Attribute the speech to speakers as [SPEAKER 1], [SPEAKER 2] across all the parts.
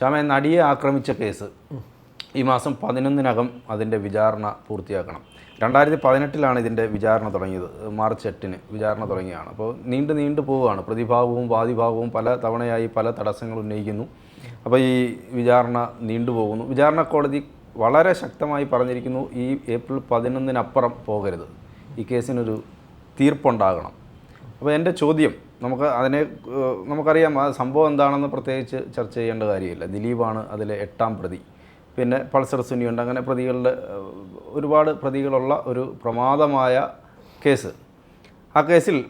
[SPEAKER 1] ശ്യാമ നടിയെ ആക്രമിച്ച കേസ്. ഈ മാസം പതിനൊന്നിനകം അതിന്റെ വിചാരണ പൂർത്തിയാക്കണം. രണ്ടായിരത്തി പതിനെട്ടിലാണ് ഇതിന്റെ വിചാരണ തുടങ്ങിയത്. മാർച്ച് എട്ടിന് വിചാരണ തുടങ്ങിയാണ് അപ്പോൾ നീണ്ടു നീണ്ടു പോവുകയാണ്. പ്രതിഭാഗവും വാദിഭാഗവും പല തവണയായി പല തടസ്സങ്ങൾ ഉന്നയിക്കുന്നു. അപ്പോൾ ഈ വിചാരണ നീണ്ടുപോകുന്നു വിചാരണ കോടതി വളരെ ശക്തമായി പറഞ്ഞിരിക്കുന്നു ഈ ഏപ്രിൽ പതിനൊന്നിനപ്പുറം പോകരുത്. ഈ കേസിനൊരു തീർപ്പുണ്ടാകണം. അപ്പോൾ എന്റെ ചോദ്യം നമുക്ക് അതിനെ നമുക്കറിയാം ആ സംഭവം എന്താണെന്ന് പ്രത്യേകിച്ച് ചർച്ച ചെയ്യേണ്ട കാര്യമില്ല. ദിലീപാണ് അതിലെ എട്ടാം പ്രതി. പിന്നെ പൾസർ സുനിയുണ്ട് അങ്ങനെ പ്രതികളുടെ ഒരുപാട് പ്രതികളുള്ള ഒരു പ്രമാദമായ കേസ്. ആ കേസിൽ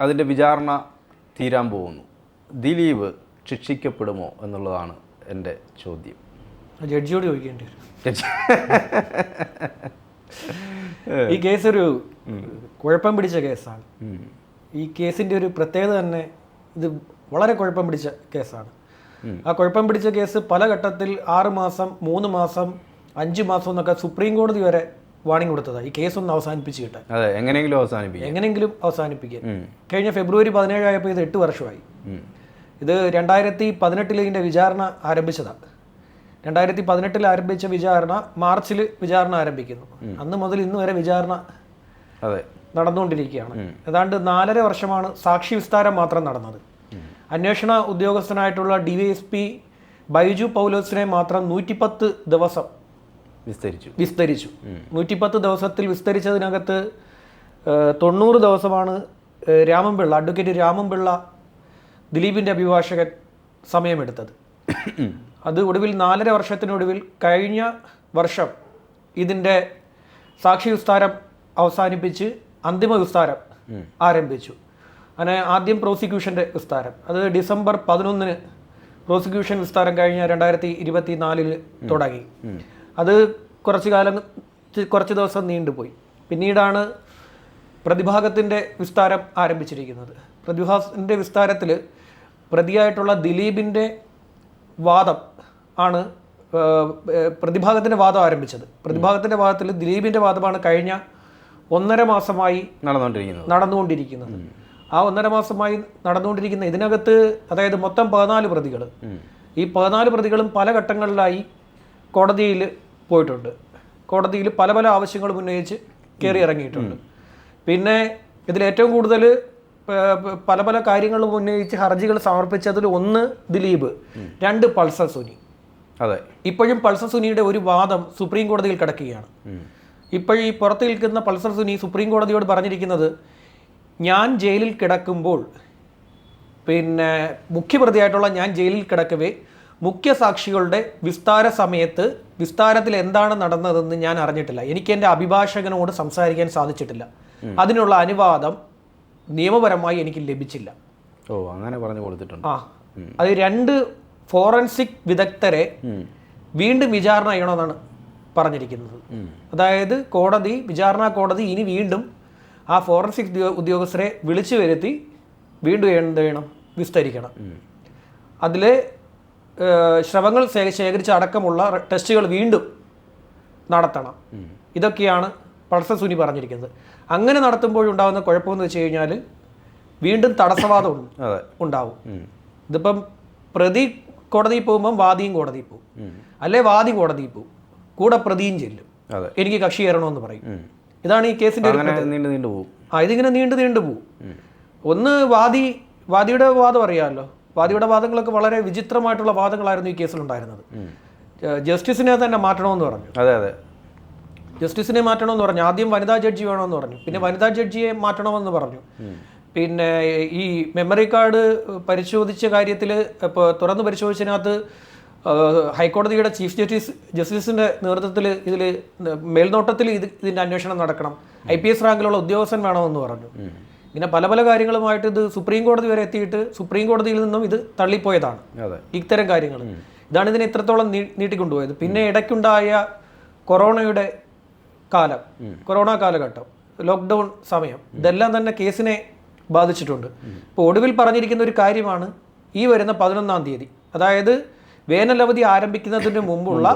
[SPEAKER 1] അതിന്റെ വിചാരണ തീരാൻ പോകുന്നു. ദിലീപ് ശിക്ഷിക്കപ്പെടുമോ എന്നുള്ളതാണ് എന്റെ ചോദ്യം.
[SPEAKER 2] ജഡ്ജിയോട് ചോദിക്കേണ്ടി വരും. ഈ കേസൊരു കുഴപ്പം പിടിച്ച കേസാണ്. ഈ കേസിന്റെ ഒരു പ്രത്യേകത തന്നെ ഇത് വളരെ കുഴപ്പം പിടിച്ച കേസാണ്. ആ കുഴപ്പം പിടിച്ച കേസ് പല ഘട്ടത്തിൽ ആറ് മാസം മൂന്ന് മാസം അഞ്ച് മാസം എന്നൊക്കെ സുപ്രീം കോടതി വരെ വാണിംഗ് കൊടുത്തതാണ് ഈ കേസ് ഒന്ന് അവസാനിപ്പിച്ച് കിട്ടാൻ.
[SPEAKER 1] അതെ എങ്ങനെയെങ്കിലും അവസാനിപ്പിക്കാം.
[SPEAKER 2] എങ്ങനെയെങ്കിലും അവസാനിപ്പിക്കാൻ കഴിഞ്ഞ ഫെബ്രുവരി പതിനേഴായപ്പോൾ ഇത് എട്ട് വർഷമായി. ഇത് രണ്ടായിരത്തി പതിനെട്ടിൽ ഇതിന്റെ വിചാരണ ആരംഭിച്ചതാണ് രണ്ടായിരത്തി പതിനെട്ടിൽ ആരംഭിച്ച വിചാരണ മാർച്ചിൽ വിചാരണ ആരംഭിക്കുന്നു. അന്ന് മുതൽ ഇന്ന് വരെ വിചാരണ
[SPEAKER 1] അതെ.
[SPEAKER 2] നടന്നുകൊണ്ടിരിക്കുകയാണ്. ഏതാണ്ട് നാലര വർഷമാണ് സാക്ഷി വിസ്താരം മാത്രം നടന്നത്. അന്വേഷണ ഉദ്യോഗസ്ഥനായിട്ടുള്ള D Y S P Baiju പൗലോസിനെ മാത്രം നൂറ്റിപ്പത്ത് ദിവസം
[SPEAKER 1] വിസ്തരിച്ചു.
[SPEAKER 2] വിസ്തരിച്ചു. നൂറ്റിപ്പത്ത് ദിവസത്തിൽ വിസ്തരിച്ചതിനകത്ത് തൊണ്ണൂറ് ദിവസമാണ് രാമൻപിള്ള അഡ്വക്കേറ്റ് രാമൻപിള്ള ദിലീപിന്റെ അഭിഭാഷകൻ സമയമെടുത്തത്. അത് ഒടുവിൽ നാലര വർഷത്തിനൊടുവിൽ കഴിഞ്ഞ വർഷം ഇതിന്റെ സാക്ഷി വിസ്താരം അവസാനിപ്പിച്ച് അന്തിമ വിസ്താരം ആരംഭിച്ചു. അങ്ങനെ ആദ്യം പ്രോസിക്യൂഷന്റെ വിസ്താരം. അത് ഡിസംബർ പതിനൊന്നിന് പ്രോസിക്യൂഷൻ വിസ്താരം കഴിഞ്ഞ രണ്ടായിരത്തി ഇരുപത്തി നാലിൽ തുടങ്ങി അത് കുറച്ച് കാലം കുറച്ച് ദിവസം നീണ്ടുപോയി. പിന്നീടാണ് പ്രതിഭാഗത്തിന്റെ വിസ്താരം ആരംഭിച്ചിരിക്കുന്നത്. പ്രതിഭാസിന്റെ വിസ്താരത്തിൽ പ്രതിയായിട്ടുള്ള ദിലീപിന്റെ വാദം ആണ് പ്രതിഭാഗത്തിന്റെ വാദം ആരംഭിച്ചത്. പ്രതിഭാഗത്തിന്റെ വാദത്തിൽ ദിലീപിന്റെ വാദമാണ് കഴിഞ്ഞ ഒന്നര മാസമായി
[SPEAKER 1] നടന്നുകൊണ്ടിരിക്കുന്നത്.
[SPEAKER 2] നടന്നുകൊണ്ടിരിക്കുന്നത്. ആ ഒന്നര മാസമായി നടന്നുകൊണ്ടിരിക്കുന്ന ഇതിനകത്ത് അതായത് മൊത്തം പതിനാല് പ്രതികൾ. ഈ പതിനാല് പ്രതികളും പല ഘട്ടങ്ങളിലായി കോടതിയിൽ പോയിട്ടുണ്ട്. കോടതിയിൽ പല പല ആവശ്യങ്ങളും ഉന്നയിച്ച് കയറി ഇറങ്ങിയിട്ടുണ്ട്. പിന്നെ ഇതിൽ ഏറ്റവും കൂടുതൽ പല പല കാര്യങ്ങളും ഉന്നയിച്ച് ഹർജികൾ സമർപ്പിച്ചതിൽ ഒന്ന് ദിലീപ് രണ്ട് പൾസർ സുനി.
[SPEAKER 1] അതെ.
[SPEAKER 2] ഇപ്പോഴും പൾസർ സുനിയുടെ ഒരു വാദം സുപ്രീം കോടതിയിൽ കിടക്കുകയാണ്. ഇപ്പോൾ ഈ പുറത്ത് നിൽക്കുന്ന പൾസർ സുനി സുപ്രീം കോടതിയോട് പറഞ്ഞിരിക്കുന്നത് ഞാൻ ജയിലിൽ കിടക്കുമ്പോൾ പിന്നെ മുഖ്യപ്രതിയായിട്ടുള്ള ഞാൻ ജയിലിൽ കിടക്കവേ മുഖ്യ സാക്ഷികളുടെ വിസ്താര സമയത്ത് വിസ്താരത്തിൽ എന്താണ് നടന്നതെന്ന് ഞാൻ അറിഞ്ഞിട്ടില്ല. എനിക്ക് എന്റെ അഭിഭാഷകനോട് സംസാരിക്കാൻ സാധിച്ചിട്ടില്ല. അതിനുള്ള അനുവാദം നിയമപരമായി എനിക്ക് ലഭിച്ചില്ല.
[SPEAKER 1] ഓ അങ്ങനെ പറഞ്ഞു കൊടുത്തിട്ടുണ്ട്.
[SPEAKER 2] ആ. അത് രണ്ട് ഫോറൻസിക് വിദഗ്ധരെ വീണ്ടും വിചാരണ ചെയ്യണമെന്നാണ് പറഞ്ഞിരിക്കുന്നത്. അതായത് കോടതി വിചാരണ കോടതി ഇനി വീണ്ടും ആ ഫോറൻസിക് ഉദ്യോഗസ്ഥരെ വിളിച്ചു വരുത്തി വീണ്ടും എന്ത് ചെയ്യണം? വിസ്തരിക്കണം. അതിൽ ശ്രവങ്ങൾ ശേഖരിച്ച് അടക്കമുള്ള ടെസ്റ്റുകൾ വീണ്ടും നടത്തണം. ഇതൊക്കെയാണ് പൾസർ സുനി പറഞ്ഞിരിക്കുന്നത്. അങ്ങനെ നടത്തുമ്പോഴുണ്ടാകുന്ന കുഴപ്പമെന്ന് വെച്ച് കഴിഞ്ഞാൽ വീണ്ടും തടസ്സവാദം ഉണ്ടാവും. ഇതിപ്പം പ്രതി കോടതിയിൽ പോകുമ്പം വാദിയും കോടതിയിൽ പോകും. അല്ലെ വാദി കോടതിയിൽ പോകും. കൂടെ പ്രതിയും ചെല്ലും. എനിക്ക് കക്ഷി കയറണമെന്ന് പറയും. ഇതാണ് ഈ കേസിന്റെ
[SPEAKER 1] നീണ്ടു നീണ്ടു പോകും
[SPEAKER 2] ആ ഇതിങ്ങനെ നീണ്ടു നീണ്ടു പോകും ഒന്ന് വാദി വാദിയുടെ വാദം അറിയാമല്ലോ വാദിയുടെ വാദങ്ങളൊക്കെ വളരെ വിചിത്രമായിട്ടുള്ള വാദങ്ങളായിരുന്നു ഈ കേസിലുണ്ടായിരുന്നത് ജസ്റ്റിസിനെ തന്നെ മാറ്റണമെന്ന് പറഞ്ഞു.
[SPEAKER 1] അതെ അതെ.
[SPEAKER 2] ജസ്റ്റിസിനെ മാറ്റണമെന്ന് പറഞ്ഞു. ആദ്യം വനിതാ ജഡ്ജി വേണമെന്ന് പറഞ്ഞു. പിന്നെ വനിതാ ജഡ്ജിയെ മാറ്റണമെന്ന് പറഞ്ഞു. പിന്നെ ഈ മെമ്മറി കാർഡ് പരിശോധിച്ച കാര്യത്തിൽ ഇപ്പോൾ തുറന്ന് പരിശോധിച്ചതിനകത്ത് ഹൈക്കോടതിയുടെ ചീഫ് ജസ്റ്റിസ് ജസ്റ്റിസിന്റെ നേതൃത്വത്തിൽ ഇതിൽ മേൽനോട്ടത്തിൽ ഇത് ഇതിന്റെ അന്വേഷണം നടക്കണം. ഐ പി എസ് റാങ്കിലുള്ള ഉദ്യോഗസ്ഥൻ വേണമെന്ന് പറഞ്ഞു. ഇങ്ങനെ പല പല കാര്യങ്ങളുമായിട്ട് ഇത് സുപ്രീം കോടതി വരെ എത്തിയിട്ട് സുപ്രീം കോടതിയിൽ നിന്നും ഇത് തള്ളിപ്പോയതാണ്. ഇത്തരം കാര്യങ്ങൾ. ഇതാണ് ഇതിനെ ഇത്രത്തോളം നീട്ടിക്കൊണ്ടുപോയത്. പിന്നെ ഇടയ്ക്കുണ്ടായ കൊറോണയുടെ കാലം കൊറോണ കാലഘട്ടം ലോക്ക്ഡൗൺ സമയം ഇതെല്ലാം തന്നെ കേസിനെ ബാധിച്ചിട്ടുണ്ട്. ഇപ്പോൾ ഒടുവിൽ പറഞ്ഞിരിക്കുന്ന ഒരു കാര്യമാണ് ഈ വരുന്ന പതിനൊന്നാം തീയതി. അതായത് വേനലവധി ആരംഭിക്കുന്നതിന് മുമ്പുള്ള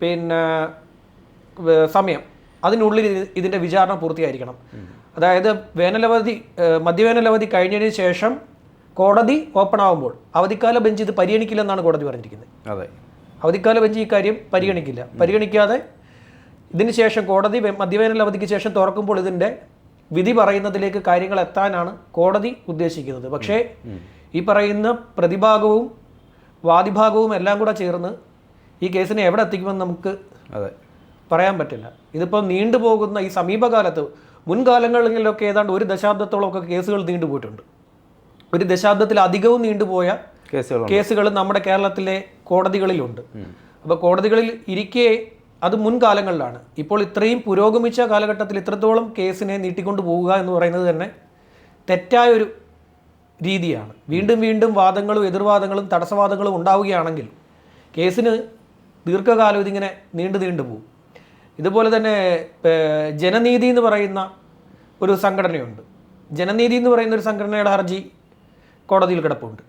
[SPEAKER 2] പിന്നെ സമയം. അതിനുള്ളിൽ ഇതിന്റെ വിചാരണ പൂർത്തിയായിരിക്കണം. അതായത് വേനലവധി മദ്യവേനലവധി കഴിഞ്ഞതിന് ശേഷം കോടതി ഓപ്പൺ ആകുമ്പോൾ അവധിക്കാല ബെഞ്ച് ഇത് പരിഗണിക്കില്ലെന്നാണ് കോടതി പറഞ്ഞിരിക്കുന്നത്.
[SPEAKER 1] അതെ.
[SPEAKER 2] അവധിക്കാല ബെഞ്ച് ഈ കാര്യം പരിഗണിക്കില്ല. പരിഗണിക്കാതെ ഇതിന് ശേഷം കോടതി മദ്യവേനൽ അവധിക്ക് ശേഷം തുറക്കുമ്പോൾ ഇതിന്റെ വിധി പറയുന്നതിലേക്ക് കാര്യങ്ങൾ എത്താനാണ് കോടതി ഉദ്ദേശിക്കുന്നത്. പക്ഷേ ഈ പറയുന്ന പ്രതിഭാഗവും വാദിഭാഗവും എല്ലാം കൂടെ ചേർന്ന് ഈ കേസിനെ എവിടെ എത്തിക്കുമെന്ന് നമുക്ക്
[SPEAKER 1] അതെ.
[SPEAKER 2] പറയാൻ പറ്റില്ല. ഇതിപ്പോൾ നീണ്ടുപോകുന്ന ഈ സമീപകാലത്ത് മുൻകാലങ്ങളിലൊക്കെ ഏതാണ്ട് ഒരു ദശാബ്ദത്തോളമൊക്കെ കേസുകൾ നീണ്ടുപോയിട്ടുണ്ട് ഒരു ദശാബ്ദത്തിൽ അധികവും
[SPEAKER 1] നീണ്ടുപോയ
[SPEAKER 2] കേസുകൾ നമ്മുടെ കേരളത്തിലെ കോടതികളിലുണ്ട്. അപ്പോൾ കോടതികളിൽ ഇരിക്കെ അത് മുൻകാലങ്ങളിലാണ്. ഇപ്പോൾ ഇത്രയും പുരോഗമിച്ച കാലഘട്ടത്തിൽ ഇത്രത്തോളം കേസിനെ നീട്ടിക്കൊണ്ട് പോവുക എന്ന് പറയുന്നത് തന്നെ തെറ്റായൊരു രീതിയാണ്. വീണ്ടും വീണ്ടും വാദങ്ങളും എതിർവാദങ്ങളും തടസ്സവാദങ്ങളും ഉണ്ടാവുകയാണെങ്കിൽ കേസിന് ദീർഘകാലം ഇതിങ്ങനെ നീണ്ടു നീണ്ടു പോകും. ഇതുപോലെ തന്നെ ജനനീതി എന്ന് പറയുന്ന ഒരു സംഘടനയുണ്ട്. ജനനീതി എന്ന് പറയുന്ന ഒരു സംഘടനയുടെ ഹർജി കോടതിയിൽ കിടപ്പുണ്ട്.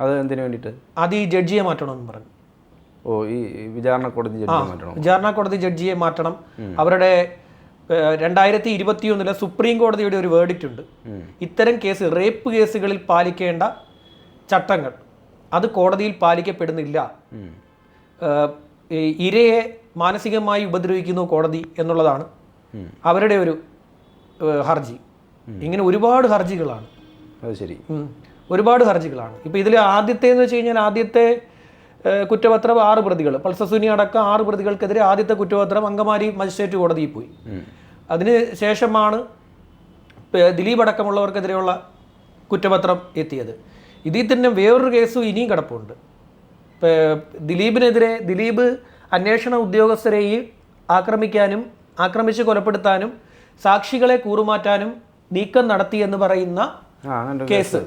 [SPEAKER 1] അത് എന്തിനു വേണ്ടിയിട്ട്?
[SPEAKER 2] അത് ഈ ജഡ്ജിയെ മാറ്റണമെന്ന് പറഞ്ഞു.
[SPEAKER 1] ഓ ഈ വിചാരണ കോടതി ജഡ്ജിയെ മാറ്റണം?
[SPEAKER 2] വിചാരണ കോടതി ജഡ്ജിയെ മാറ്റണം. അവരുടെ രണ്ടായിരത്തി ഇരുപത്തിയൊന്നിലെ സുപ്രീം കോടതിയുടെ ഒരു വേർഡിറ്റ് ഉണ്ട്. ഇത്തരം കേസ് റേപ്പ് കേസുകളിൽ പാലിക്കേണ്ട ചട്ടങ്ങൾ. അത് കോടതിയിൽ പാലിക്കപ്പെടുന്നില്ല. ഇരയെ മാനസികമായി ഉപദ്രവിക്കുന്നു കോടതി എന്നുള്ളതാണ് അവരുടെ ഒരു ഹർജി. ഇങ്ങനെ ഒരുപാട് ഹർജികളാണ്.
[SPEAKER 1] അത് ശരി.
[SPEAKER 2] ഒരുപാട് ഹർജികളാണ്. ഇപ്പോൾ ഇതിൽ ആദ്യത്തെ എന്ന് വെച്ച് കഴിഞ്ഞാൽ ആദ്യത്തെ കുറ്റപത്രം ആറ് പ്രതികൾ. പൾസസുനി അടക്കം ആറ് പ്രതികൾക്കെതിരെ ആദ്യത്തെ കുറ്റപത്രം അങ്കമാലി മജിസ്ട്രേറ്റ് കോടതിയിൽ പോയി. അതിന് ശേഷമാണ് ദിലീപ് അടക്കമുള്ളവർക്കെതിരെയുള്ള കുറ്റപത്രം എത്തിയത്. ഇതിൽ തന്നെ വേറൊരു കേസും ഇനിയും കിടപ്പുണ്ട്. ദിലീപിനെതിരെ ദിലീപ് അന്വേഷണ ഉദ്യോഗസ്ഥരെയും ആക്രമിക്കാനും ആക്രമിച്ച് കൊലപ്പെടുത്താനും സാക്ഷികളെ കൂറുമാറ്റാനും നീക്കം നടത്തി എന്ന് പറയുന്ന കേസ്.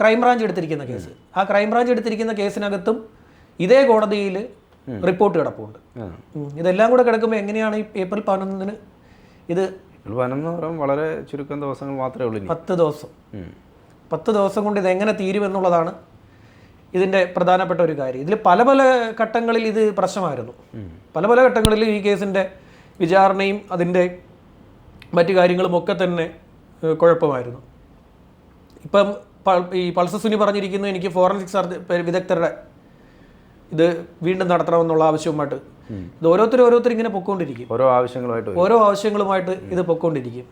[SPEAKER 2] ക്രൈംബ്രാഞ്ച് എടുത്തിരിക്കുന്ന കേസ്. ആ ക്രൈംബ്രാഞ്ച് എടുത്തിരിക്കുന്ന കേസിനകത്തും ഇതേ കോടതിയിൽ റിപ്പോർട്ട് കിടപ്പുണ്ട്. ഇതെല്ലാം കൂടെ കിടക്കുമ്പോൾ എങ്ങനെയാണ് ഈ ഏപ്രിൽ പതിനൊന്നിന് ഇത്
[SPEAKER 1] ഇപ്പോൾ പതിനൊന്ന് പറയുമ്പോൾ വളരെ ചുരുക്കം ദിവസങ്ങൾ മാത്രമേ ഉള്ളൂ
[SPEAKER 2] പത്ത് ദിവസം. പത്ത് ദിവസം കൊണ്ട് ഇത് ഇതെങ്ങനെ തീരുമെന്നുള്ളതാണ് ഇതിന്റെ പ്രധാനപ്പെട്ട ഒരു കാര്യം. ഇതിൽ പല പല ഘട്ടങ്ങളിൽ ഇത് പ്രശ്നമായിരുന്നു. പല പല ഘട്ടങ്ങളിൽ ഈ കേസിന്റെ വിചാരണയും അതിന്റെ മറ്റു കാര്യങ്ങളും ഒക്കെ തന്നെ കുഴപ്പമായിരുന്നു. ഇപ്പം ഈ പൾസസുനി പറഞ്ഞിരിക്കുന്നു എനിക്ക് ഫോറൻസിക് സർജ വിദഗ്ധരുടെ ഇത് വീണ്ടും നടത്തണമെന്നുള്ള ആവശ്യവുമായിട്ട് ഇത് ഓരോരുത്തരും ഓരോരുത്തരും ഇങ്ങനെ പൊക്കോണ്ടിരിക്കും.
[SPEAKER 1] ഓരോ ആവശ്യങ്ങളുമായിട്ട്
[SPEAKER 2] ഓരോ ആവശ്യങ്ങളുമായിട്ട് ഇത് പൊക്കോണ്ടിരിക്കും.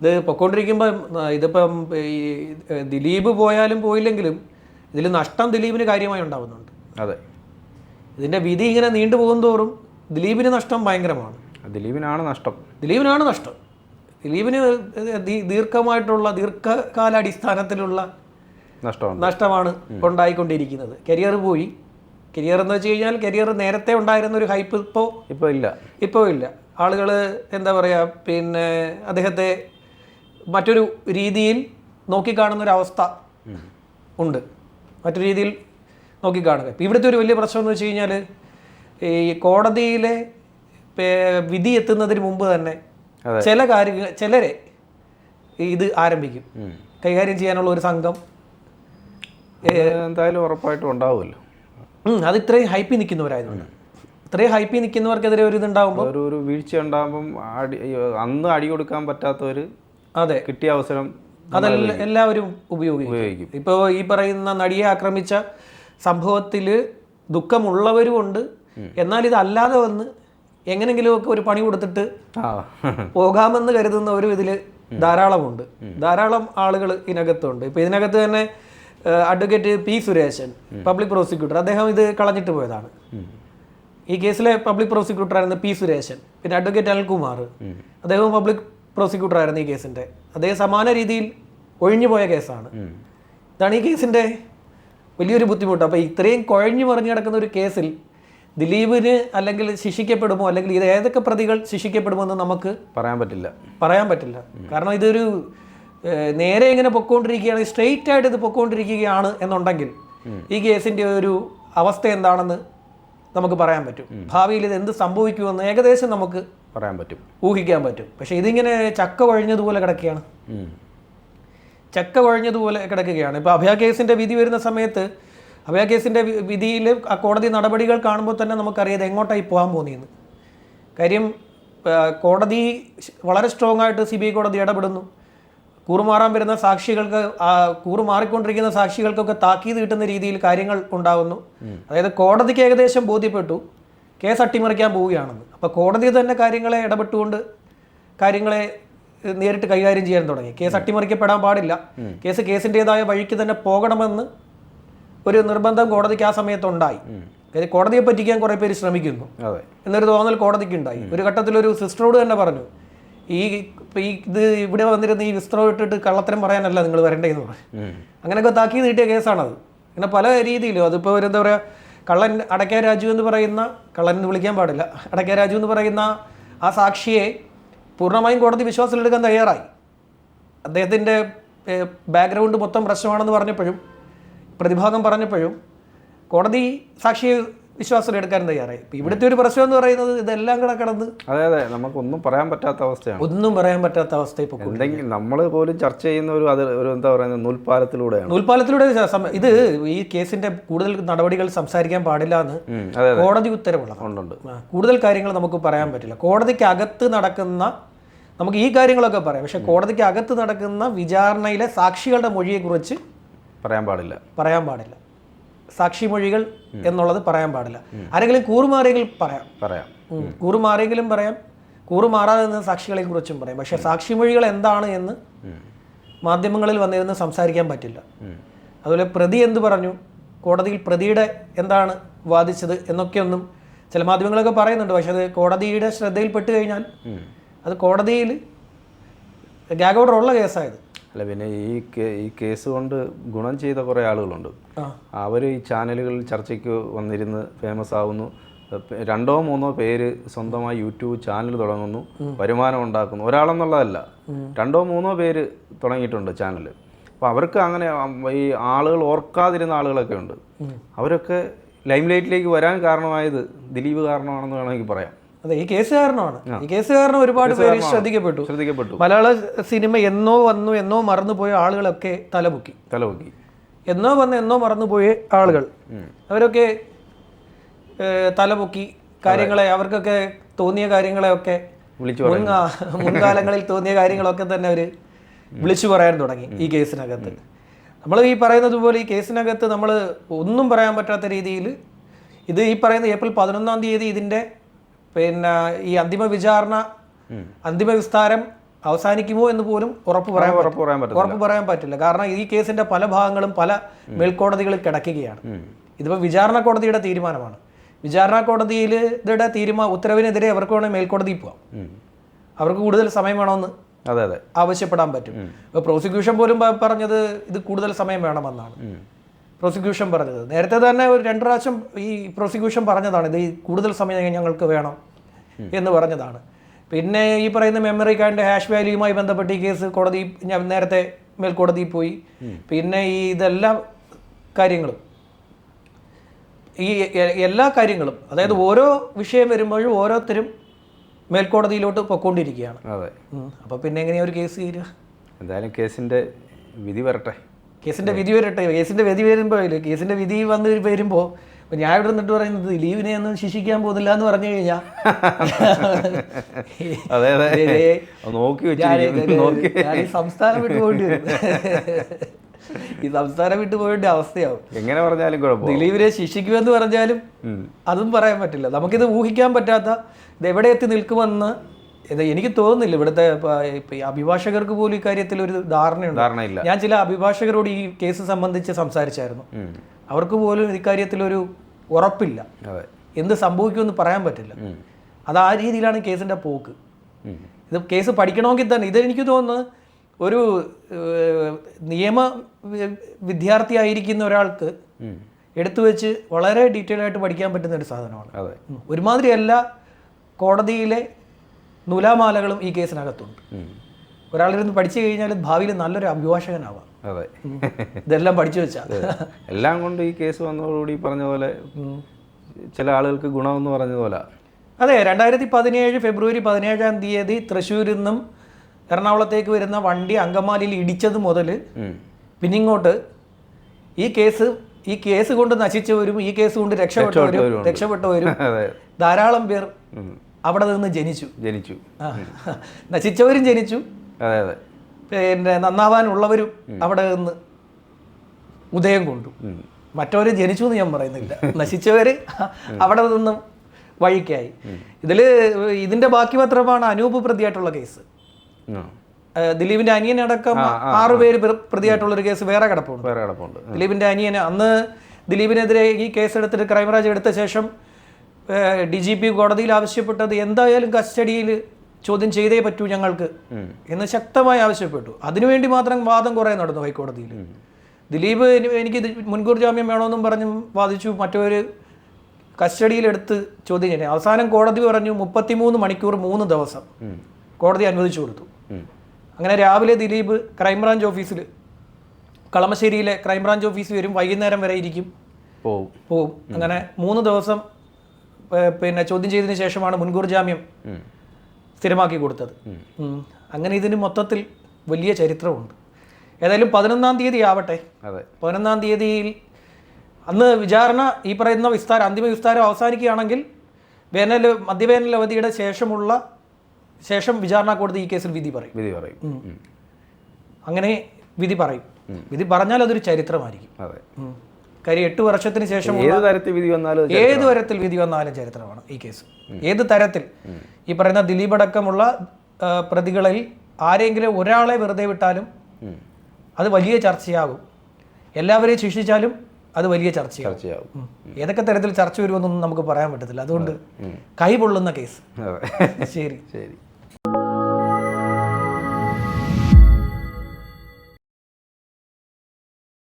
[SPEAKER 2] ഇത് പൊക്കോണ്ടിരിക്കുമ്പോൾ ഇതിപ്പം ഈ ദിലീപ് പോയാലും പോയില്ലെങ്കിലും ഇതിൽ നഷ്ടം ദിലീപിന് കാര്യമായി ഉണ്ടാവുന്നുണ്ട്.
[SPEAKER 1] അതെ.
[SPEAKER 2] ഇതിന്റെ വിധി ഇങ്ങനെ നീണ്ടു പോകുന്തോറും ദിലീപിന് നഷ്ടം ഭയങ്കരമാണ്.
[SPEAKER 1] ദിലീപിനാണ് നഷ്ടം.
[SPEAKER 2] ദിലീപിനാണ് നഷ്ടം. ദിലീപിന് ദീർഘമായിട്ടുള്ള ദീർഘകാലാടിസ്ഥാനത്തിലുള്ള
[SPEAKER 1] നഷ്ടമാണ്.
[SPEAKER 2] നഷ്ടമാണ് ഉണ്ടായിക്കൊണ്ടിരിക്കുന്നത്. കരിയർ പോയി. കരിയർ എന്ന് വെച്ച് കഴിഞ്ഞാൽ കരിയർ നേരത്തെ ഉണ്ടായിരുന്ന ഒരു ഹൈപ്പ് ഇപ്പോൾ
[SPEAKER 1] ഇപ്പോൾ ഇല്ല.
[SPEAKER 2] ഇപ്പോൾ ഇല്ല. ആളുകൾ എന്താ പറയുക പിന്നെ അദ്ദേഹത്തെ മറ്റൊരു രീതിയിൽ നോക്കിക്കാണുന്ന ഒരു അവസ്ഥ ഉണ്ട്. മറ്റൊരു രീതിയിൽ നോക്കിക്കാണുക. ഇപ്പം ഇവിടുത്തെ ഒരു വലിയ പ്രശ്നം എന്ന് വെച്ച് കഴിഞ്ഞാൽ ഈ കോടതിയിലെ വിധി എത്തുന്നതിന് മുമ്പ് തന്നെ ചില കാര്യങ്ങൾ ചിലരെ ഇത് ആരംഭിക്കും. കൈകാര്യം ചെയ്യാനുള്ള ഒരു സംഘം
[SPEAKER 1] എന്തായാലും ഉറപ്പായിട്ടും ഉണ്ടാവുമല്ലോ.
[SPEAKER 2] അത് ഇത്രയും ഹൈപ്പിൽ നിൽക്കുന്നവരായതുകൊണ്ട്. ഇത്രയും ഹൈപ്പിൽ നിൽക്കുന്നവർക്കെതിരെ ഒരു ഇതുണ്ടാകുമ്പോൾ
[SPEAKER 1] ഒരു ഒരു വീഴ്ച ഉണ്ടാകുമ്പം അടി അന്ന് അടി കൊടുക്കാൻ പറ്റാത്തവർ
[SPEAKER 2] അതെ.
[SPEAKER 1] കിട്ടിയ അവസരം
[SPEAKER 2] അതെല്ലാം എല്ലാവരും ഉപയോഗിക്കും. ഇപ്പോൾ ഈ പറയുന്ന നടിയെ ആക്രമിച്ച സംഭവത്തിൽ ദുഃഖമുള്ളവരും ഉണ്ട് എന്നാൽ ഇതല്ലാതെ വന്ന് എങ്ങനെങ്കിലുമൊക്കെ ഒരു പണി കൊടുത്തിട്ട് പോകാമെന്ന് കരുതുന്നവരും ഇതിൽ ധാരാളമുണ്ട്. ധാരാളം ആളുകൾ ഇതിനകത്തുണ്ട്. ഇപ്പോൾ ഇതിനകത്ത് തന്നെ advocate P Suresan public prosecutor അദ്ദേഹം ഇത് കളഞ്ഞിട്ട് പോയതാണ്. ഈ കേസിലെ പബ്ലിക് പ്രോസിക്യൂട്ടർ ആയിരുന്നു പി സുരേശൻ പിന്നെ അഡ്വക്കേറ്റ് അനിൽകുമാർ. അദ്ദേഹവും പബ്ലിക് പ്രോസിക്യൂട്ടർ ആയിരുന്നു ഈ കേസിന്റെ. അദ്ദേഹം സമാന രീതിയിൽ ഒഴിഞ്ഞു പോയ കേസാണ്. ഇതാണ് ഈ കേസിന്റെ വലിയൊരു ബുദ്ധിമുട്ട്. അപ്പോൾ ഇത്രയും കുഴഞ്ഞു മറിഞ്ഞു കിടക്കുന്ന ഒരു കേസിൽ ദിലീപിന് അല്ലെങ്കിൽ ശിക്ഷിക്കപ്പെടുമോ? അല്ലെങ്കിൽ ഇത് ഏതൊക്കെ പ്രതികൾ ശിക്ഷിക്കപ്പെടുമോ എന്ന് നമുക്ക്
[SPEAKER 1] പറയാൻ പറ്റില്ല.
[SPEAKER 2] പറയാൻ പറ്റില്ല. കാരണം ഇതൊരു നേരെ ഇങ്ങനെ പൊക്കോണ്ടിരിക്കുകയാണ് സ്ട്രെയിറ്റ് ആയിട്ട് ഇത് പൊക്കോണ്ടിരിക്കുകയാണ് എന്നുണ്ടെങ്കിൽ ഈ കേസിന്റെ ഒരു അവസ്ഥ എന്താണെന്ന് നമുക്ക് പറയാൻ പറ്റും. ഭാവിയിൽ ഇത് എന്ത് സംഭവിക്കുമെന്ന് ഏകദേശം നമുക്ക്
[SPEAKER 1] പറയാൻ പറ്റും.
[SPEAKER 2] ഊഹിക്കാൻ പറ്റും. പക്ഷേ ഇതിങ്ങനെ ചക്ക കൊഴിഞ്ഞതുപോലെ കിടക്കുകയാണ്. ചക്ക കുഴഞ്ഞതുപോലെ കിടക്കുകയാണ്. ഇപ്പോൾ അഭയ കേസിന്റെ വിധി വരുന്ന സമയത്ത് അഭയ കേസിന്റെ വിധിയിൽ ആ കോടതി നടപടികൾ കാണുമ്പോൾ തന്നെ നമുക്കറിയാം ഇത് എങ്ങോട്ടായി പോകാൻ പോകുന്നതെന്ന് കാര്യം കോടതി വളരെ സ്ട്രോങ് ആയിട്ട് സി ബി ഐ കോടതി ഇടപെടുന്നു. കൂറുമാറാൻ വരുന്ന സാക്ഷികൾക്ക് കൂറുമാറിക്കൊണ്ടിരിക്കുന്ന സാക്ഷികൾക്കൊക്കെ താക്കീത് കിട്ടുന്ന രീതിയിൽ കാര്യങ്ങൾ ഉണ്ടാകുന്നു അതായത് കോടതിക്ക് ഏകദേശം ബോധ്യപ്പെട്ടു. കേസ് അട്ടിമറിക്കാൻ പോവുകയാണെന്ന്. അപ്പോൾ കോടതി തന്നെ കാര്യങ്ങളെ ഇടപെട്ടുകൊണ്ട് കാര്യങ്ങളെ നേരിട്ട് കൈകാര്യം ചെയ്യാൻ തുടങ്ങി. കേസ് അട്ടിമറിക്കപ്പെടാൻ പാടില്ല. കേസ് കേസിന്റെതായ വഴിക്ക് തന്നെ പോകണമെന്ന് ഒരു നിർബന്ധം കോടതിക്ക് ആ സമയത്തുണ്ടായി. കോടതിയെ പറ്റിക്കാൻ കുറേ പേര് ശ്രമിക്കുന്നു. എന്നൊരു തോന്നൽ കോടതിക്ക് ഉണ്ടായി ഒരു ഘട്ടത്തിൽ ഒരു സിസ്റ്ററോട് തന്നെ പറഞ്ഞു ഈ ഇപ്പൊ ഈ ഇത് ഇവിടെ വന്നിരുന്ന ഈ വിസ്ത്രം ഇട്ടിട്ട് കള്ളത്തരം പറയാനല്ല നിങ്ങൾ വരണ്ടേന്ന് പറഞ്ഞു. അങ്ങനെയൊക്കെ താക്കി നീട്ടിയ കേസാണത്. അങ്ങനെ പല രീതിയിലും. അതിപ്പോൾ ഒരു എന്താ പറയുക കള്ളൻ അടയ്ക്ക രാജു എന്ന് പറയുന്ന കള്ളൻ എന്ന് വിളിക്കാൻ പാടില്ല അടയ്ക്ക രാജു എന്ന് പറയുന്ന ആ സാക്ഷിയെ പൂർണമായും കോടതി വിശ്വാസത്തിലെടുക്കാൻ തയ്യാറായി. അദ്ദേഹത്തിന്റെ ബാക്ക്ഗ്രൗണ്ട് മൊത്തം പ്രശ്നമാണെന്ന് പറഞ്ഞപ്പോഴും പ്രതിഭാഗം പറഞ്ഞപ്പോഴും കോടതി സാക്ഷിയെ വിശ്വാസത്തിലെടുക്കാൻ തയ്യാറായി. ഇപ്പൊ ഇവിടുത്തെ ഒരു പ്രശ്നം എന്ന് പറയുന്നത് ഇതെല്ലാം കൂടെ കിടന്ന്
[SPEAKER 1] അതെ അതെ. നമുക്കൊന്നും പറയാൻ പറ്റാത്ത അവസ്ഥയാണ്.
[SPEAKER 2] ഒന്നും പറയാൻ പറ്റാത്ത അവസ്ഥ ഇപ്പോൾ
[SPEAKER 1] എന്തെങ്കിലും നമ്മൾ പോലും ചർച്ച ചെയ്യുന്ന ഒരു അത് ഒരു എന്താ പറയുന്നത്
[SPEAKER 2] നൂൽപാലത്തിലൂടെ നൂൽപാലത്തിലൂടെ ഇത് ഈ കേസിന്റെ കൂടുതൽ നടപടികൾ സംസാരിക്കാൻ പാടില്ല എന്ന് കോടതി ഉത്തരവുള്ളതാണ്.
[SPEAKER 1] ഉണ്ടുണ്ട്
[SPEAKER 2] ആ, കൂടുതൽ കാര്യങ്ങൾ നമുക്ക് പറയാൻ പറ്റില്ല. കോടതിക്ക് അകത്ത് നടക്കുന്ന നമുക്ക് ഈ കാര്യങ്ങളൊക്കെ പറയാം. പക്ഷെ കോടതിക്ക് അകത്ത് നടക്കുന്ന വിചാരണയിലെ സാക്ഷികളുടെ മൊഴിയെ കുറിച്ച്
[SPEAKER 1] പറയാൻ പാടില്ല.
[SPEAKER 2] പറയാൻ പാടില്ല. സാക്ഷി മൊഴികൾ എന്നുള്ളത് പറയാൻ പാടില്ല. ആരെങ്കിലും കൂറുമാറിയെങ്കിൽ പറയാം.
[SPEAKER 1] പറയാം.
[SPEAKER 2] കൂറുമാറിയെങ്കിലും പറയാം. കൂറുമാറാതെ നിന്ന് സാക്ഷികളെ കുറിച്ചും പറയാം. പക്ഷെ സാക്ഷിമൊഴികൾ എന്താണ് എന്ന് മാധ്യമങ്ങളിൽ വന്നിരുന്ന് സംസാരിക്കാൻ പറ്റില്ല. അതുപോലെ പ്രതി എന്ത് പറഞ്ഞു? കോടതിയിൽ പ്രതിയുടെ എന്താണ് വാദിച്ചത് എന്നൊക്കെയൊന്നും ചില മാധ്യമങ്ങളൊക്കെ പറയുന്നുണ്ട്. പക്ഷെ അത് കോടതിയുടെ ശ്രദ്ധയിൽപ്പെട്ട് കഴിഞ്ഞാൽ അത് കോടതിയിൽ ഗാഗ് ഓർഡർ ഉള്ള കേസായത്.
[SPEAKER 1] അല്ല പിന്നെ ഈ ഈ കേസ് കൊണ്ട് ഗുണം ചെയ്ത കുറേ ആളുകളുണ്ട്. അവർ ഈ ചാനലുകളിൽ ചർച്ചയ്ക്ക് വന്നിരുന്ന് ഫേമസ് ആവുന്നു. രണ്ടോ മൂന്നോ പേര് സ്വന്തമായി യൂട്യൂബ് ചാനൽ തുടങ്ങുന്നു. വരുമാനം ഉണ്ടാക്കുന്നു. ഒരാളെന്നുള്ളതല്ല. രണ്ടോ മൂന്നോ പേര് തുടങ്ങിയിട്ടുണ്ട് ചാനൽ അപ്പോൾ അവർക്ക് അങ്ങനെ ഈ ആളുകൾ ഓർക്കാതിരുന്ന ആളുകളൊക്കെ ഉണ്ട്. അവരൊക്കെ ലൈംലൈറ്റിലേക്ക് വരാൻ കാരണമായത് ദിലീപ് കാരണമാണെന്ന് വേണമെങ്കിൽ പറയാം.
[SPEAKER 2] അതെ ഈ കേസ് കാരണമാണ് ഈ കേസ് കാരണം ഒരുപാട് പേര് ശ്രദ്ധിക്കപ്പെട്ടു.
[SPEAKER 1] ശ്രദ്ധിക്കപ്പെട്ടു.
[SPEAKER 2] മലയാള സിനിമ എന്നോ വന്നു എന്നോ മറന്നുപോയ ആളുകളൊക്കെ തലപൊക്കി.
[SPEAKER 1] തലപൊക്കി.
[SPEAKER 2] എന്നോ വന്ന് എന്നോ മറന്നുപോയ ആളുകൾ. അവരൊക്കെ തലപൊക്കി കാര്യങ്ങളെ അവർക്കൊക്കെ തോന്നിയ കാര്യങ്ങളെയൊക്കെ മുൻകാലങ്ങളിൽ തോന്നിയ കാര്യങ്ങളൊക്കെ തന്നെ അവർ വിളിച്ചു പറയാൻ തുടങ്ങി ഈ കേസിനകത്ത്. നമ്മൾ ഈ പറയുന്നത് പോലെ ഈ കേസിനകത്ത് നമ്മൾ ഒന്നും പറയാൻ പറ്റാത്ത രീതിയിൽ ഇത് ഈ പറയുന്ന ഏപ്രിൽ പതിനൊന്നാം തീയതി ഇതിന്റെ പിന്നെ ഈ അന്തിമ വിചാരണ അന്തിമ വിസ്താരം അവസാനിക്കുമോ എന്ന് പോലും ഉറപ്പ് പറയാൻ
[SPEAKER 1] ഉറപ്പ് പറയാൻ പറ്റില്ല.
[SPEAKER 2] ഉറപ്പ് പറയാൻ പറ്റില്ല. കാരണം ഈ കേസിന്റെ പല ഭാഗങ്ങളും പല മേൽക്കോടതികളിൽ കിടക്കുകയാണ്. ഇതിപ്പോൾ വിചാരണ കോടതിയുടെ തീരുമാനമാണ്. വിചാരണ കോടതിയിൽ ഇതിയുടെ തീരുമാന ഉത്തരവിനെതിരെ അവർക്ക് വേണമെങ്കിൽ മേൽക്കോടതിയിൽ പോവാം. അവർക്ക് കൂടുതൽ സമയം വേണമെന്ന്
[SPEAKER 1] അതെ അതെ.
[SPEAKER 2] ആവശ്യപ്പെടാൻ പറ്റും. ഇപ്പോൾ പ്രോസിക്യൂഷൻ പോലും പറഞ്ഞത് ഇത് കൂടുതൽ സമയം വേണമെന്നാണ്. പ്രോസിക്യൂഷൻ പറഞ്ഞത്. നേരത്തെ തന്നെ ഒരു രണ്ട് പ്രാവശ്യം ഈ പ്രോസിക്യൂഷൻ പറഞ്ഞതാണ്. ഇത് ഈ കൂടുതൽ സമയം ഞങ്ങൾക്ക് വേണം എന്ന് പറഞ്ഞതാണ്. പിന്നെ ഈ പറയുന്ന മെമ്മറി കാർഡിന്റെ ഹാഷ് വാല്യൂമായി ബന്ധപ്പെട്ട് ഈ കേസ് കോടതി ഞാൻ നേരത്തെ മേൽക്കോടതിയിൽ പോയി. പിന്നെ ഈ ഇതെല്ലാ കാര്യങ്ങളും. ഈ എല്ലാ കാര്യങ്ങളും അതായത് ഓരോ വിഷയം വരുമ്പോഴും ഓരോരുത്തരും മേൽക്കോടതിയിലോട്ട് പൊക്കോണ്ടിരിക്കുകയാണ്.
[SPEAKER 1] അതെ.
[SPEAKER 2] അപ്പോൾ പിന്നെ എങ്ങനെയാ ഒരു കേസ് തീരുക?
[SPEAKER 1] എന്തായാലും കേസിന്റെ വിധി വരട്ടെ.
[SPEAKER 2] കേസിന്റെ വിധി വരട്ടെ കേസിന്റെ വിധി വരുമ്പോൾ കേസിന്റെ വിധി വന്ന് വരുമ്പോൾ ഇപ്പൊ ഞാൻ ഇവിടെ നിന്നിട്ട് പറയുന്നത് ലീവിനെ ഒന്നും ശിക്ഷിക്കാൻ പോകുന്നില്ല എന്ന് പറഞ്ഞു കഴിഞ്ഞാൽ
[SPEAKER 1] അതെ അതെ. നോക്കി
[SPEAKER 2] ഞാൻ- ഈ സംസ്ഥാനം വിട്ടു പോയിട്ട് ഈ സംസ്ഥാനം വിട്ടു പോയിട്ട് അവസ്ഥയാവും.
[SPEAKER 1] എങ്ങനെ പറഞ്ഞാലും
[SPEAKER 2] ദിലീപിനെ ശിക്ഷിക്കുമെന്ന് പറഞ്ഞാലും അതും പറയാൻ പറ്റില്ല. നമുക്കിത് ഊഹിക്കാൻ പറ്റാത്ത ഇത് എവിടെ എത്തി നിൽക്കുമെന്ന് ഇത് എനിക്ക് തോന്നുന്നില്ല. ഇവിടുത്തെ അഭിഭാഷകർക്ക് പോലും ഇക്കാര്യത്തിൽ ഒരു ധാരണയുണ്ട്.
[SPEAKER 1] ധാരണയില്ല.
[SPEAKER 2] ഞാൻ ചില അഭിഭാഷകരോട് ഈ കേസ് സംബന്ധിച്ച് സംസാരിച്ചായിരുന്നു. അവർക്ക് പോലും ഇക്കാര്യത്തിൽ ഒരു ഉറപ്പില്ല. എന്ത് സംഭവിക്കുമെന്ന് പറയാൻ പറ്റില്ല. അത് ആ രീതിയിലാണ് കേസിന്റെ പോക്ക്. ഇത് കേസ് പഠിക്കണമെങ്കിൽ തന്നെ ഇതെനിക്ക് തോന്നുന്നത് ഒരു നിയമ വിദ്യാർത്ഥി ആയിരിക്കുന്ന ഒരാൾക്ക് എടുത്തു വെച്ച് വളരെ ഡീറ്റെയിൽ ആയിട്ട് പഠിക്കാൻ പറ്റുന്ന ഒരു സാധനമാണ്. ഒരുമാതിരിയല്ല ഒരുമാതിരി എല്ലാ കോടതിയിലെ നൂലാമാലകളും ഈ കേസിനകത്തുണ്ട്. ഒരാളിരുന്ന് പഠിച്ചു കഴിഞ്ഞാൽ ഭാവിയിൽ നല്ലൊരു അഭിഭാഷകനാവാം.
[SPEAKER 1] അതെ.
[SPEAKER 2] ഇതെല്ലാം പഠിച്ചു വെച്ചാൽ
[SPEAKER 1] എല്ലാം കൊണ്ട് ഈ കേസ് വന്നതോടുകൂടി പറഞ്ഞ പോലെ ചില ആളുകൾക്ക് ഗുണമെന്ന് പറഞ്ഞതുപോലെ
[SPEAKER 2] അതെ രണ്ടായിരത്തി പതിനേഴ് ഫെബ്രുവരി പതിനേഴാം തീയതി തൃശ്ശൂരിൽ നിന്നും എറണാകുളത്തേക്ക് വരുന്ന വണ്ടി അങ്കമാലിയിൽ ഇടിച്ചത് മുതൽ
[SPEAKER 1] പിന്നെ
[SPEAKER 2] പിന്നിങ്ങോട്ട് ഈ കേസ് ഈ കേസ് കൊണ്ട് നശിച്ചവരും ഈ കേസ് കൊണ്ട് രക്ഷപ്പെട്ടവരും. രക്ഷപ്പെട്ടവരും ധാരാളം പേർ. അവിടെ നിന്ന് ജനിച്ചു.
[SPEAKER 1] ജനിച്ചു.
[SPEAKER 2] നശിച്ചവരും ജനിച്ചു.
[SPEAKER 1] അതെ അതെ.
[SPEAKER 2] പിന്നെ നന്നാവാനുള്ളവരും അവിടെ നിന്ന് ഉദയം കൊണ്ടു. മറ്റവര് ജനിച്ചു എന്ന് ഞാൻ പറയുന്നില്ല. നശിച്ചവര് അവിടെ നിന്നും വഴിക്കായി. ഇതിൽ ഇതിന്റെ ബാക്കി പത്രമാണ് അനൂപ് പ്രതിയായിട്ടുള്ള കേസ്. ദിലീപിന്റെ അനിയനടക്കം ആറു പേര് പ്രതിയായിട്ടുള്ള ഒരു കേസ് വേറെ കിടപ്പുണ്ട്.
[SPEAKER 1] വേറെ കിടപ്പുണ്ട്.
[SPEAKER 2] ദിലീപിന്റെ അനിയന് അന്ന് ദിലീപിനെതിരെ ഈ കേസ് എടുത്തിട്ട് ക്രൈംബ്രാഞ്ച് എടുത്ത ശേഷം ഡി ജി പി കോടതിയിൽ ആവശ്യപ്പെട്ടത് എന്തായാലും കസ്റ്റഡിയിൽ ചോദ്യം ചെയ്തേ പറ്റൂ ഞങ്ങൾക്ക് എന്ന് ശക്തമായി ആവശ്യപ്പെട്ടു. അതിനുവേണ്ടി മാത്രം വാദം കുറേ നടന്നു ഹൈക്കോടതിയിൽ. ദിലീപ് എനിക്ക് മുൻകൂർ ജാമ്യം വേണമെന്നും പറഞ്ഞ് വാദിച്ചു. മറ്റൊരു കസ്റ്റഡിയിലെടുത്ത് ചോദ്യം ചെയ്യണേ. അവസാനം കോടതി പറഞ്ഞു മുപ്പത്തിമൂന്ന് മണിക്കൂർ മൂന്ന് ദിവസം കോടതി അനുവദിച്ചു കൊടുത്തു. അങ്ങനെ രാവിലെ ദിലീപ് ക്രൈംബ്രാഞ്ച് ഓഫീസിൽ കളമശ്ശേരിയിലെ ക്രൈംബ്രാഞ്ച് ഓഫീസ് വരും. വൈകുന്നേരം വരെ ഇരിക്കും.
[SPEAKER 1] പോകും
[SPEAKER 2] പോവും. അങ്ങനെ മൂന്ന് ദിവസം പിന്നെ ചോദ്യം ചെയ്തതിന് ശേഷമാണ് മുൻകൂർ ജാമ്യം സ്ഥിരമാക്കി കൊടുത്തത്. അങ്ങനെ ഇതിന് മൊത്തത്തിൽ വലിയ ചരിത്രമുണ്ട്. ഏതായാലും പതിനൊന്നാം തീയതി ആവട്ടെ. പതിനൊന്നാം തീയതിയിൽ അന്ന് വിചാരണ ഈ പറയുന്ന വിസ്താരം അന്തിമ വിസ്താരം അവസാനിക്കുകയാണെങ്കിൽ വേനൽ മധ്യവേനൽ അവധിയുടെ ശേഷമുള്ള ശേഷം വിചാരണ കോടതി ഈ കേസിൽ വിധി പറയും.
[SPEAKER 1] വിധി പറയും.
[SPEAKER 2] അങ്ങനെ വിധി പറയും. വിധി പറഞ്ഞാൽ അതൊരു ചരിത്രമായിരിക്കും.
[SPEAKER 1] അതെ.
[SPEAKER 2] കാര്യം എട്ട് വർഷത്തിന് ശേഷം
[SPEAKER 1] ഏത് തരത്തിൽ വിധി വന്നാലും
[SPEAKER 2] ഏത് തരത്തിൽ വിധി വന്നാലും ചരിത്രമാണ് ഈ കേസ്. ഏത് തരത്തിൽ? ഈ പറയുന്ന ദിലീപ് അടക്കമുള്ള പ്രതികളിൽ ആരെങ്കിലും ഒരാളെ വെറുതെ വിട്ടാലും അത് വലിയ ചർച്ചയാകും. എല്ലാവരെയും ശിക്ഷിച്ചാലും അത് വലിയ ചർച്ചയാകും. ഏതൊക്കെ തരത്തിൽ ചർച്ച വരുമെന്നൊന്നും നമുക്ക് പറയാൻ പറ്റത്തില്ല. അതുകൊണ്ട് കൈ പൊള്ളുന്ന കേസ്. ശരി.
[SPEAKER 1] ശരി.